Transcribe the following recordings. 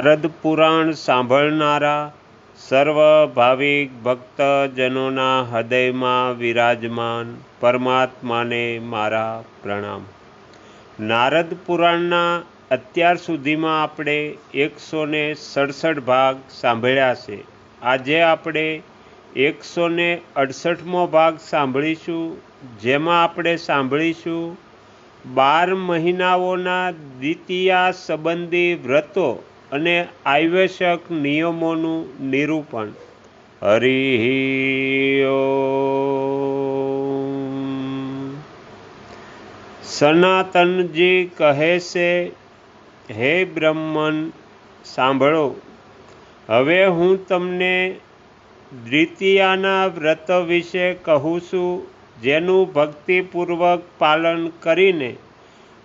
નારદ પુરાણ સાંભળનારા સર્વ ભાવિક ભક્તજનોના હૃદયમાં વિરાજમાન પરમાત્માને મારા પ્રણામ. નારદ પુરાણના અત્યાર સુધીમાં આપણે એકસો ને સડસઠ ભાગ સાંભળ્યા છે. આજે આપણે એકસો ને અડસઠમો ભાગ સાંભળીશું. જેમાં આપણે સાંભળીશું બાર મહિનાઓના દ્વિતીયા સંબંધી વ્રતો અને આવશ્યક નિયમોનું નિરૂપણ. હરિ સનાતનજી કહે છે, હે બ્રહ્મન, સાંભળો. હવે હું તમને દ્વિતીયાના વ્રત વિશે કહું છું, જેનું ભક્તિપૂર્વક પાલન કરીને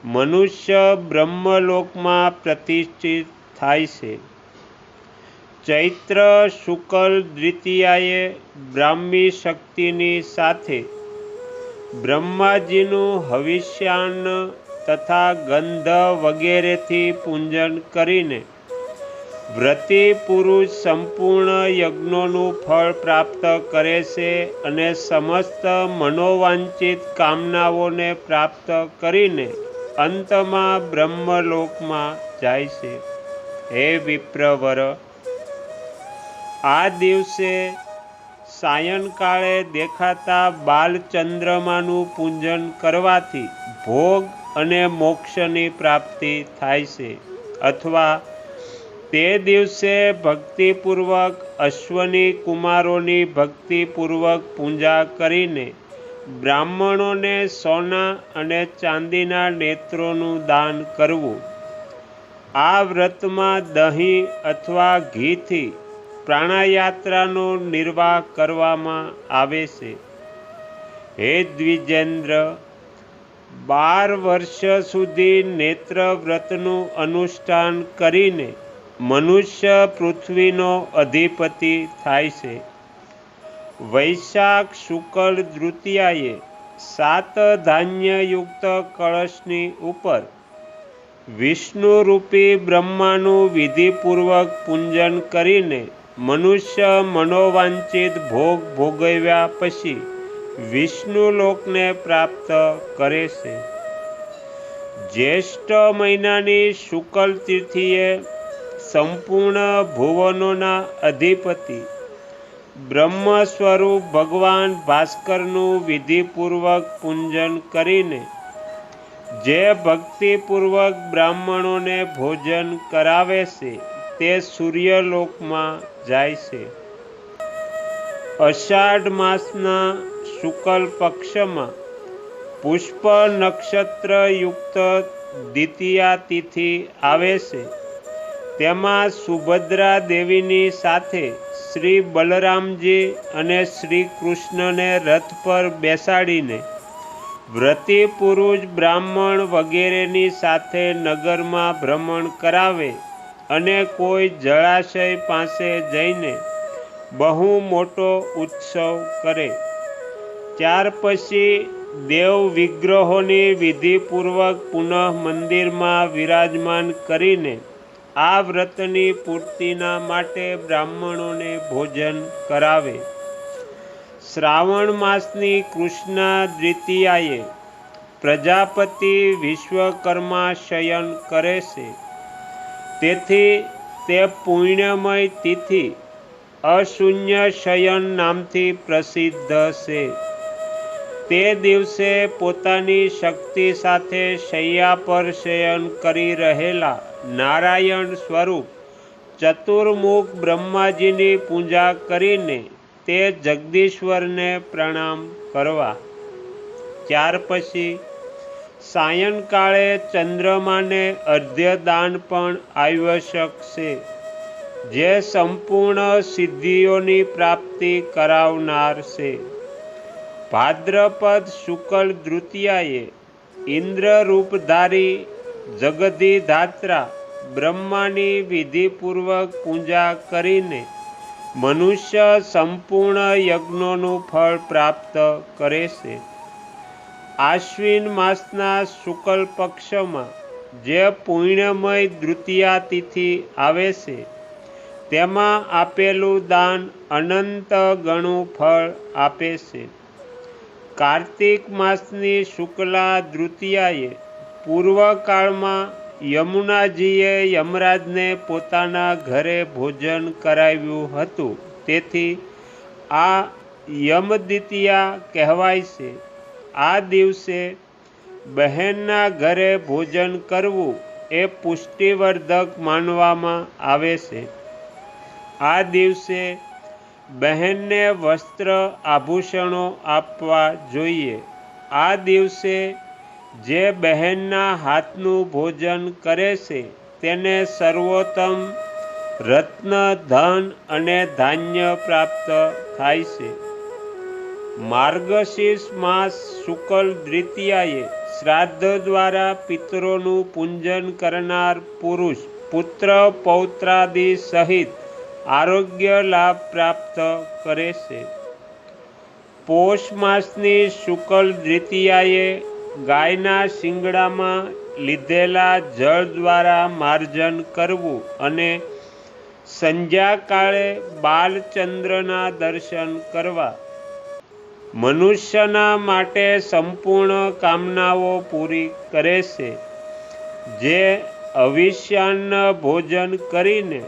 મનુષ્ય બ્રહ્મલોકમાં પ્રતિષ્ઠિત થાય છે. ચૈત્ર શુકલ દ્વિતીયાએ બ્રાહ્મી શક્તિની સાથે બ્રહ્માજીનું હવિષ્યાન તથા ગંધ વગેરેથી પૂજન કરીને વ્રતિ પુરુષ સંપૂર્ણ યજ્ઞોનું ફળ પ્રાપ્ત કરે છે અને સમસ્ત મનોવાંચિત કામનાઓને પ્રાપ્ત કરીને અંતમાં બ્રહ્મલોકમાં જાય છે. હે વિપ્રવર, આ દિવસે સાયંકાળે દેખાતા બાલચંદ્રમાનું પૂજન કરવાથી ભોગ અને મોક્ષની પ્રાપ્તિ થાય છે. અથવા તે દિવસે ભક્તિપૂર્વક અશ્વની કુમારોની ભક્તિપૂર્વક પૂજા કરીને બ્રાહ્મણોને સોના અને ચાંદીના નેત્રોનું દાન કરવું. આ વ્રતમાં દહીં અથવા ઘીથી પ્રાણાયાત્રાનો નિર્વાહ કરવામાં આવે છે. હે દ્વિજેન્દ્ર, બાર વર્ષ સુધી નેત્ર વ્રતનું અનુષ્ઠાન કરીને મનુષ્ય પૃથ્વીનો અધિપતિ થાય છે. વૈશાખ શુક્લ દ્વિતીયાએ સાત ધાન્યયુક્ત કળશની ઉપર વિષ્ણુરૂપી બ્રહ્માનું વિધિપૂર્વક પૂજન કરીને મનુષ્ય મનોવાંચિત ભોગ ભોગવ્યા પછી વિષ્ણુલોકને પ્રાપ્ત કરે છે. જ્યેષ્ઠ મહિનાની શુકલ તિથિએ સંપૂર્ણ ભુવનોના અધિપતિ બ્રહ્મ સ્વરૂપ ભગવાન ભાસ્કરનું વિધિપૂર્વક પૂજન કરીને જે ભક્તિપૂર્વક બ્રાહ્મણોને ભોજન કરાવે છે, તે સૂર્યલોકમાં જાય છે. અષાઢ માસના શુકલ પક્ષમાં પુષ્પ નક્ષત્રયુક્ત દ્વિતીયા તિથિ આવે છે. તેમાં સુભદ્રા દેવીની સાથે શ્રી બલરામજી અને શ્રી કૃષ્ણને રથ પર બેસાડીને વ્રતી પુરુષ બ્રાહ્મણ વગેરેની સાથે નગરમાં ભ્રમણ કરાવે અને કોઈ જળાશય પાસે જઈને બહુ મોટો ઉત્સવ કરે. ત્યાર પછી દેવ વિગ્રહોની વિધિપૂર્વક પુનઃ મંદિરમાં વિરાજમાન કરીને આ વ્રતની પૂર્તિના માટે બ્રાહ્મણોને ભોજન કરાવે. શ્રાવણ માસની કૃષ્ણ દ્વિતીયાએ પ્રજાપતિ વિશ્વકર્મા શયન કરે છે. તેથી તે પુણ્યમય તિથિ અશૂન્ય શયન નામથી પ્રસિદ્ધ છે. તે દિવસે પોતાની શક્તિ સાથે શૈયા પર શયન કરી રહેલા નારાયણ સ્વરૂપ ચતુર્મુખ બ્રહ્માજીની પૂજા કરીને તે જગદીશ્વરને પ્રણામ કરવા. ત્યાર પછી સાયંકાળે ચંદ્રમાને અર્ધ્યદાન પણ આવશ્યક છે. જે સંપૂર્ણ સિદ્ધિઓની પ્રાપ્તિ કરાવનાર છે. ભાદ્રપદ શુકલ દ્વિતીયાએ ઇન્દ્રરૂપધારી જગદીધાત્રા બ્રહ્માની વિધિપૂર્વક પૂજા કરીને મનુષ્ય સંપૂર્ણ યજ્ઞોનું ફળ પ્રાપ્ત કરે છે. આશ્વિન માસના શુકલ પક્ષમાં જે પુણ્યમય દ્વિતીયા તિથિ આવે છે, તેમાં આપેલું દાન અનંત ગણું ફળ આપે છે. કાર્તિક માસની શુક્લા દ્વિતીયાએ પૂર્વકાળમાં યમુનાજીએ યમરાજને પોતાના ઘરે ભોજન કરાવ્યું હતું. તેથી આ યમદિતિયા કહેવાય છે. આ દિવસે બહેનના ઘરે ભોજન કરવું એ પુષ્ટિવર્ધક માનવામાં આવે છે. આ દિવસે બહેનને વસ્ત્ર આભૂષણો આપવા જોઈએ. આ દિવસે જે બહેનના હાથનું ભોજન કરે છે, તેને સર્વોત્તમ રત્ન, ધન અને ધાન્ય પ્રાપ્ત થાય છે. માર્ગશીર્ષ માસ શુકલ દ્વિતીયાએ શ્રાદ્ધ દ્વારા પિતરોનું પૂજન કરનાર પુરુષ, પુત્ર, પૌત્રાદિ સહિત આરોગ્ય લાભ પ્રાપ્ત કરે છે. પોષ માસની શુકલ દ્વિતીયાએ ગાયના શિંગડામાં લીધેલા જળ દ્વારા માર્જન કરવું અને સંધ્યાકાળે બાલચંદ્રના દર્શન કરવા. મનુષ્યના માટે સંપૂર્ણ કામનાઓ પૂરી કરે છે, જે અવિષ્યાન્ન ભોજન કરીને,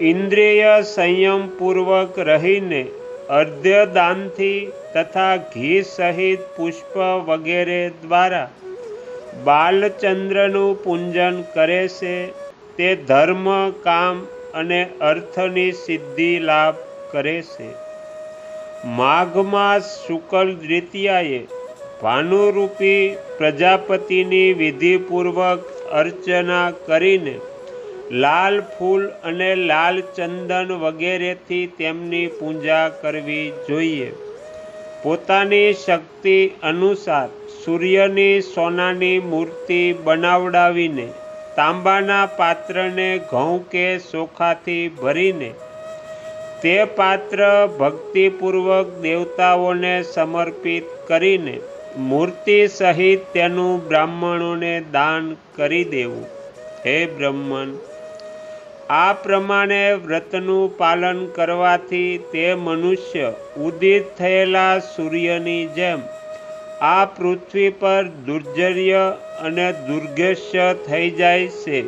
ઇન્દ્રિય સંયમપૂર્વક રહીને અર્ધ્યદાનથી તથા ઘી સહિત પુષ્પ વગેરે દ્વારા બાલચંદ્રનું પૂજન કરે છે. તે ધર્મ, કામ અને અર્થની સિદ્ધિ લાભ કરે છે. માઘ માસ શુક્લ દ્વિતીયાએ ભાનુરૂપી પ્રજાપતિની વિધિપૂર્વક અર્ચના કરીને લાલ ફૂલ અને લાલ ચંદન વગેરેથી તેમની પૂજા કરવી જોઈએ. પોતાની શક્તિ અનુસાર સૂર્યની સોનાની મૂર્તિ બનાવડાવીને તાંબાના પાત્રને ઘઉં કે ચોખાથી ભરીને તે પાત્ર ભક્તિપૂર્વક દેવતાઓને સમર્પિત કરીને મૂર્તિ સહિત તેનું બ્રાહ્મણોને દાન કરી દેવું. હે બ્રહ્મન આ પ્રમાણે વ્રતનું પાલન કરવાથી તે મનુષ્ય ઉદિત થયેલા સૂર્યની જેમ આ પૃથ્વી પર દુર્જર્ય અને દુર્ગેશ્ય થઈ જાય છે.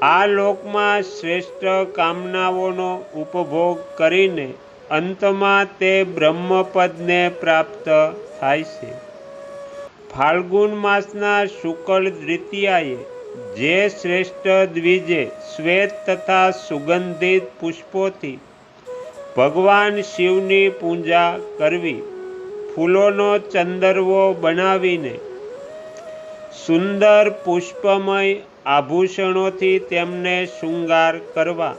આ લોકમાં શ્રેષ્ઠ કામનાઓનો ઉપભોગ કરીને અંતમાં તે બ્રહ્મપદને પ્રાપ્ત થાય છે. ફાલ્ગુન માસના શુકલ દ્વિતીયાએ જે શ્રેષ્ઠ દ્વિજે શ્વેત તથા સુગંધિત પુષ્પોથી ભગવાન શિવની પૂજા કરવી, ફૂલોનો ચંદરવો બનાવીને સુંદર પુષ્પમય આભૂષણોથી તેમને શૃંગાર કરવા,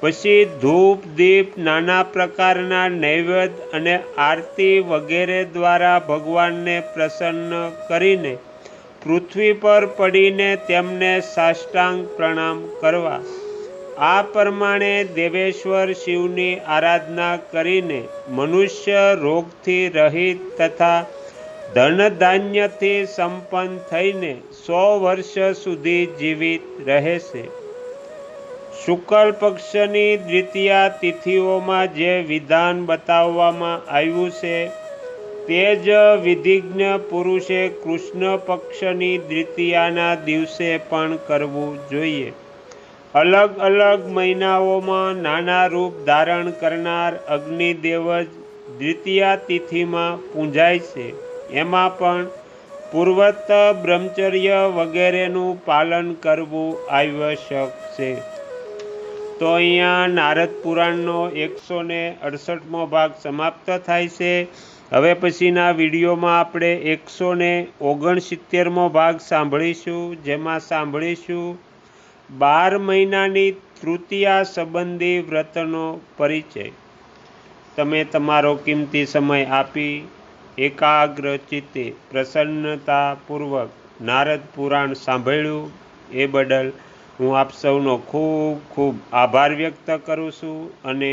પછી ધૂપ, દીપ, નાના પ્રકારના નૈવેદ્ય અને આરતી વગેરે દ્વારા ભગવાનને પ્રસન્ન કરીને પૃથ્વી પર પડીને તેમને સાષ્ટાંગ પ્રણામ કરવા. આ પ્રમાણે દેવેશ્વર શિવની આરાધના કરીને મનુષ્ય રોગથી રહિત તથા ધનધાન્યથી સંપન્ન થઈને સો વર્ષ સુધી જીવિત રહેશે. શુક્લ પક્ષની દ્વિતીય તિથિઓમાં જે વિધાન બતાવવામાં આવ્યું છે તે જ વિધિજ્ઞ પુરુષે કૃષ્ણ પક્ષની દ્વિતીયાના દિવસે પણ કરવું જોઈએ. અલગ અલગ મહિનાઓમાં નાના રૂપ ધારણ કરનાર અગ્નિદેવ જ દ્વિતીય તિથિમાં પૂંજાય છે. એમાં પણ પૂર્વત બ્રહ્મચર્ય વગેરેનું પાલન કરવું આવશ્યક છે. તો અહીંયા નારદ પુરાણનો એકસો ને અડસઠમો ભાગ સમાપ્ત થાય છે. હવે પછીના વિડીયોમાં આપણે એકસો ને ઓગણસિત્તેરમો ભાગ સાંભળીશું, જેમાં સાંભળીશું બાર મહિનાની તૃતીયા સંબંધી વ્રતનો પરિચય. તમે તમારો કિંમતી સમય આપી એકાગ્ર ચિત્તે પ્રસન્નતાપૂર્વક નારદ પુરાણ સાંભળ્યું એ બદલ હું આપ સૌનો ખૂબ ખૂબ આભાર વ્યક્ત કરું છું અને